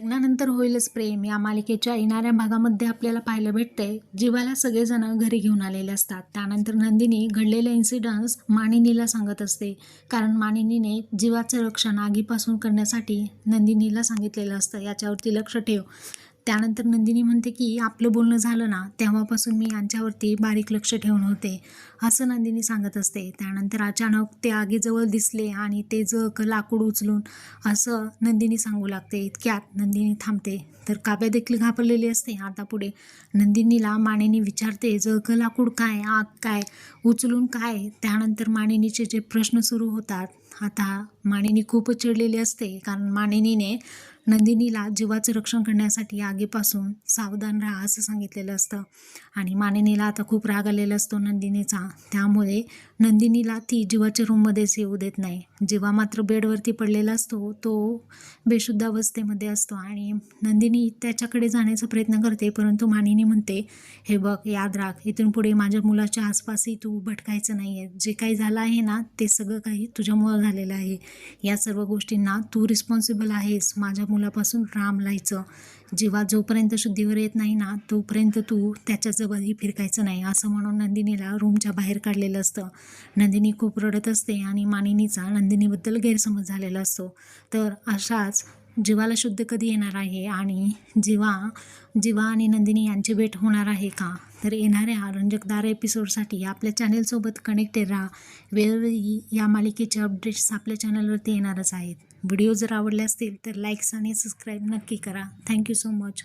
लग्नानंतर होईलच प्रेम. या मालिकेच्या येणाऱ्या भागामध्ये आपल्याला पाहायला भेटते जीवाला सगळेजण घरी घेऊन आलेले असतात. त्यानंतर नंदिनी घडलेले इन्सिडन्स मानिनीला सांगत असते. कारण मानिनीने जीवाचं रक्षण आगीपासून करण्यासाठी नंदिनीला सांगितलेलं असतं. याच्यावरती लक्ष ठेव. त्यानंतर नंदिनी म्हणते की आपलं बोलणं झालं ना तेव्हापासून मी यांच्यावरती बारीक लक्ष ठेवून होते. असं नंदिनी सांगत असते. त्यानंतर अचानक ते आगीजवळ दिसले आणि ते जग लाकूड उचलून असं नंदिनी सांगू लागते. इतक्यात नंदिनी थांबते. तर काव्या देखील घाबरलेली असते? आता पुढे नंदिनीला मानिनी विचारते जग लाकूड काय? आग काय? उचलून काय? त्यानंतर मानिनीचे जे प्रश्न सुरू होतात आता मानिनी खूपच चिडलेली असते कारण मानिनीने नंदिनीला जीवाचं रक्षण करण्यासाठी आगीपासून सावधान राहा असं सांगितलेलं असतं. आणि मानिनीला आता खूप राग आलेला असतो नंदिनीचा. त्यामुळे नंदिनीला ती जीवाच्या रूममध्येच येऊ देत नाही. जीवा मात्र बेडवरती पडलेला असतो तो बेशुद्ध अवस्थेमध्ये असतो आणि नंदिनी त्याच्याकडे जाण्याचा प्रयत्न करते परंतु मानिनी म्हणते हे बघ याद राख इथून पुढे माझ्या मुलाच्या आसपासही तू भटकायचं नाही आहे जे काही झालं आहे ना ते सगळं काही तुझ्यामुळं झालेलं आहे. या सर्व गोष्टींना तू रिस्पॉन्सिबल आहेस. माझ्या मुलापासून राम लायचं. जेव्हा जोपर्यंत शुद्धीवर येत नाही ना तोपर्यंत तू त्याच्याजवळही फिरकायचं नाही. असं म्हणून नंदिनीला रूमच्या बाहेर काढलेलं असतं. नंदिनी खूप रडत असते आणि मानिनीचा नंदिनीबद्दल गैरसमज झालेला असतो. तर अशाच जीवाला शुद्ध कधी येणार आहे? आणि जीवा जीवा आणि नंदिनी यांची भेट होणार आहे का? तर येणाऱ्या रंजकदार एपिसोडसाठी आपल्या चॅनेलसोबत कनेक्टेड राहा. वेळोवेळी या मालिकेचे अपडेट्स आपल्या चॅनलवरती येणारच आहेत. व्हिडिओ जर आवडले असतील तर लाईक्स आणि सबस्क्राईब नक्की करा. Thank you so much